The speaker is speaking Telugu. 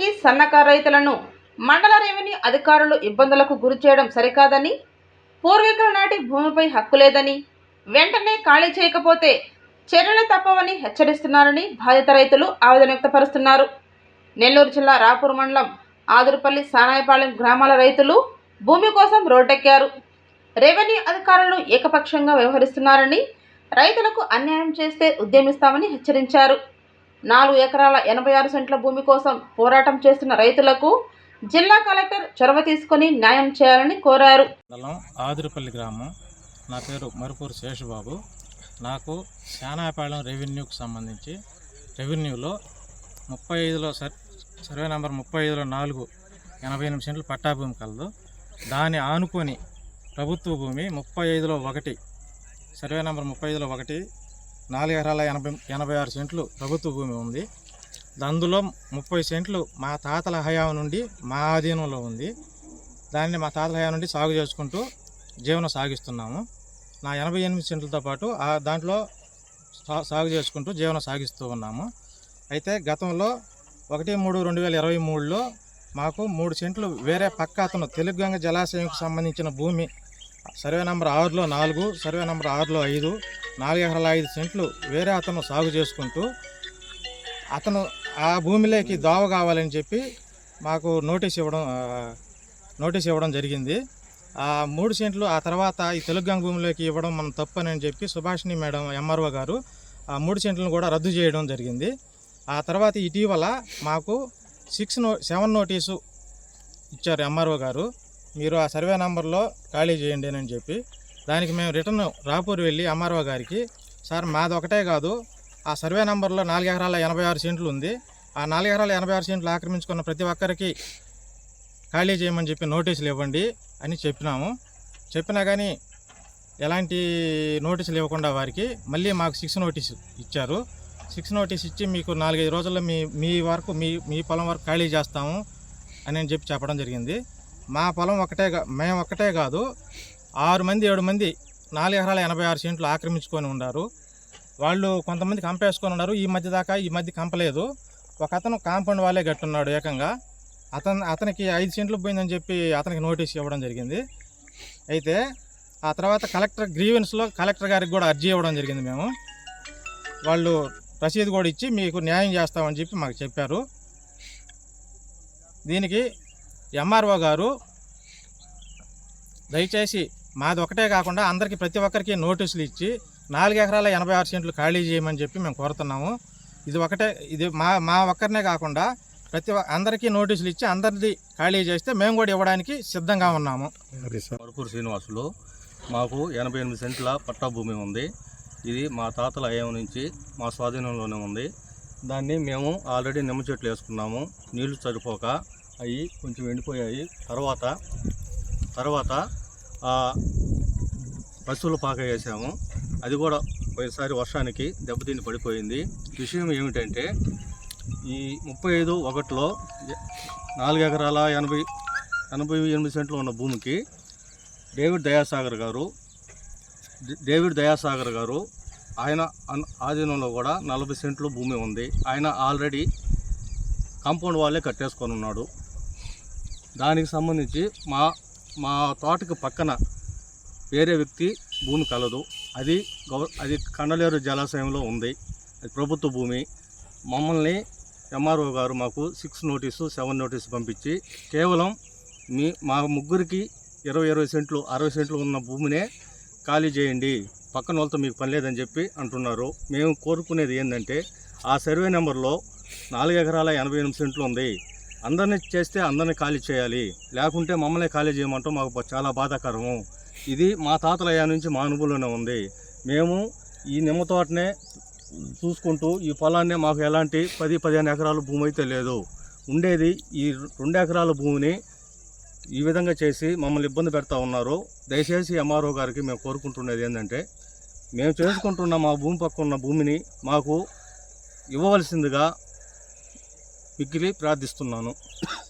ఒక్కరి సన్నకారు రైతులను మండల రెవెన్యూ అధికారులు ఇబ్బందులకు గురి చేయడం సరికాదని పూర్వీకుల నాటి భూమిపై హక్కు లేదని వెంటనే ఖాళీ చేయకపోతే చర్యలు తప్పవని హెచ్చరిస్తున్నారని బాధిత రైతులు ఆవేదన వ్యక్తపరుస్తున్నారు. నెల్లూరు జిల్లా రాపూర్ మండలం ఆదురుపల్లి సానాయపాలెం గ్రామాల రైతులు భూమి కోసం రోడ్డెక్కారు. రెవెన్యూ అధికారులు ఏకపక్షంగా వ్యవహరిస్తున్నారని రైతులకు అన్యాయం చేస్తే ఉద్యమిస్తామని హెచ్చరించారు. నాలుగు ఎకరాల ఎనభై ఆరు సెంట్ల భూమి కోసం పోరాటం చేస్తున్న రైతులకు జిల్లా కలెక్టర్ చొరవ తీసుకొని న్యాయం చేయాలని కోరారు. ఆదిరిపల్లి గ్రామం. నా పేరు మరుపూరు శేషబాబు. నాకు శానాపాళెం రెవెన్యూకి సంబంధించి రెవెన్యూలో ముప్పై ఐదులో సర్ సర్వే నెంబర్ ముప్పై ఐదులో నాలుగు ఎనభై ఎనిమిది సెంట్లు పట్టా భూమి కలదు. దాన్ని ఆనుకొని ప్రభుత్వ భూమి ముప్పై ఐదులో ఒకటి సర్వే నెంబర్ ముప్పై ఐదులో ఒకటి నాలుగు ఎకరాల ఎనభై ఎనభై ఆరు సెంట్లు ప్రభుత్వ భూమి ఉంది. అందులో ముప్పై సెంట్లు మా తాతల హయాం నుండి మా ఆధీనంలో ఉంది. దాన్ని మా తాతల హయాం నుండి సాగు చేసుకుంటూ జీవనం సాగిస్తున్నాము. నా ఎనభై ఎనిమిది సెంట్లతో పాటు ఆ దాంట్లో సా- సాగు చేసుకుంటూ జీవనం సాగిస్తూ ఉన్నాము. అయితే గతంలో ఒకటి మూడు రెండు వేల ఇరవై మూడులో మాకు మూడు సెంట్లు వేరే పక్క అతను తెలుగుగంగ జలాశయంకు సంబంధించిన భూమి సర్వే నెంబర్ ఆరులో నాలుగు సర్వే నెంబర్ ఆరులో ఐదు నాలుగు ఎకరాల ఐదు సెంట్లు వేరే అతను సాగు చేసుకుంటూ అతను ఆ భూమిలోకి దావ కావాలని చెప్పి మాకు నోటీస్ ఇవ్వడం నోటీస్ ఇవ్వడం జరిగింది. ఆ మూడు సెంట్లు ఆ తర్వాత ఈ తెలుగుగంగ భూమిలోకి ఇవ్వడం మనం తప్పనని చెప్పి సుభాషిణి మేడం ఎంఆర్ఓ గారు ఆ మూడు సెంట్లను కూడా రద్దు చేయడం జరిగింది. ఆ తర్వాత ఇటీవల మాకు సిక్స్ నో సెవెన్ నోటీసు ఇచ్చారు ఎంఆర్ఓ గారు. మీరు ఆ సర్వే నంబర్లో ఖాళీ చేయండి అని చెప్పి దానికి మేము రిటర్న్ రాపూర్ వెళ్ళి ఎంఆర్ఓ గారికి సార్ మాది ఒకటే కాదు. ఆ సర్వే నెంబర్లో నాలుగు ఎకరాల ఎనభై ఆరు సెంట్లు ఉంది. ఆ నాలుగు ఎకరాల ఎనభై ఆరు సెంట్లు ఆక్రమించుకున్న ప్రతి ఒక్కరికి ఖాళీ చేయమని చెప్పి నోటీసులు ఇవ్వండి అని చెప్పినాము. చెప్పినా కానీ ఎలాంటి నోటీసులు ఇవ్వకుండా వారికి మళ్ళీ మాకు సిక్స్ నోటీస్ ఇచ్చారు. సిక్స్ నోటీస్ ఇచ్చి మీకు నాలుగైదు రోజుల్లో మీ మీ వరకు మీ మీ పొలం వరకు ఖాళీ చేస్తాము అని చెప్పి చెప్పడం జరిగింది. మా పొలం ఒకటే కా- మేము ఒకటే కాదు. ఆరు మంది ఏడు మంది నాలుగు ఎకరాల ఎనభై ఆరు సెంట్లు ఆక్రమించుకొని ఉన్నారు. వాళ్ళు కొంతమంది కంపేసుకొని ఉన్నారు. ఈ మధ్య దాకా ఈ మధ్య కంపలేదు. ఒక అతను కాంపౌండ్ వాళ్ళే కట్టున్నాడు ఏకంగా. అతను అతనికి ఐదు సెంట్లు పోయిందని చెప్పి అతనికి నోటీస్ ఇవ్వడం జరిగింది. అయితే ఆ తర్వాత కలెక్టర్ గ్రీవెన్స్లో కలెక్టర్ గారికి కూడా అర్జీ ఇవ్వడం జరిగింది మేము. వాళ్ళు రసీదు కూడా ఇచ్చి మీకు న్యాయం చేస్తామని చెప్పి మాకు చెప్పారు. దీనికి ఎంఆర్ఓ గారు దయచేసి మాది ఒకటే కాకుండా అందరికీ ప్రతి ఒక్కరికి నోటీసులు ఇచ్చి నాలుగు ఎకరాల ఎనభై ఆరు సెంట్లు ఖాళీ చేయమని చెప్పి మేము కోరుతున్నాము. ఇది ఒకటే ఇది మా మా ఒక్కరినే కాకుండా ప్రతి అందరికీ నోటీసులు ఇచ్చి అందరిది ఖాళీ చేస్తే మేము కూడా ఇవ్వడానికి సిద్ధంగా ఉన్నాము. మరుపూరు శ్రీనివాసులు మాకు ఎనభై ఎనిమిది సెంట్ల పట్టా భూమి ఉంది. ఇది మా తాతల అయ్యం నుంచి మా స్వాధీనంలోనే ఉంది. దాన్ని మేము ఆల్రెడీ నిమ్మ చెట్లు వేసుకున్నాము. నీళ్ళు సరిపోక అవి కొంచెం ఎండిపోయాయి. తర్వాత తర్వాత పశువుల పాక వేసాము అది కూడా పోయినసారి వర్షానికి దెబ్బతిని పడిపోయింది. విషయం ఏమిటంటే ఈ ముప్పై ఐదు ఒకటిలో నాలుగు ఎకరాల ఎనభై ఎనభై ఎనిమిది సెంట్లు ఉన్న భూమికి డేవిడ్ దయాసాగర్ గారు డేవిడ్ దయాసాగర్ గారు ఆయన ఆధీనంలో కూడా నలభై సెంట్లు భూమి ఉంది. ఆయన ఆల్రెడీ కాంపౌండ్ వాళ్ళే కట్టేసుకొని ఉన్నాడు. దానికి సంబంధించి మా మా తోటకు పక్కన వేరే వ్యక్తి భూమి కలదు. అది గౌ అది కండలేరు జలాశయంలో ఉంది. అది ప్రభుత్వ భూమి. మమ్మల్ని ఎంఆర్ఓ గారు మాకు సిక్స్ నోటీసు సెవెన్ నోటీసు పంపించి కేవలం మీ మా ముగ్గురికి ఇరవై ఇరవై సెంట్లు అరవై సెంట్లు ఉన్న భూమినే ఖాళీ చేయండి. పక్కన వాళ్ళతో మీకు పని లేదని చెప్పి అంటున్నారు. మేము కోరుకునేది ఏంటంటే ఆ సర్వే నెంబర్లో నాలుగు ఎకరాల ఎనభై ఎనిమిది సెంట్లు ఉంది. అందరినీ చేస్తే అందరినీ ఖాళీ చేయాలి. లేకుంటే మమ్మల్ని ఖాళీ చేయమంటాం మాకు చాలా బాధాకరము. ఇది మా తాతలయ్య నుంచి మా అనుభవంలోనే ఉంది. మేము ఈ నిమ్మ తోటనే చూసుకుంటూ ఈ పొలాన్నే మాకు ఎలాంటి పది పదిహేను ఎకరాల భూమి అయితే లేదు. ఉండేది ఈ రెండు ఎకరాల భూమిని ఈ విధంగా చేసి మమ్మల్ని ఇబ్బంది పెడతా ఉన్నారు. దయచేసి ఎంఆర్ఓ గారికి మేము కోరుకుంటున్నది ఏంటంటే మేము చేసుకుంటున్న మా భూమి పక్క ఉన్న భూమిని మాకు ఇవ్వవలసిందిగా మిక్కిలి ప్రార్థిస్తున్నాను.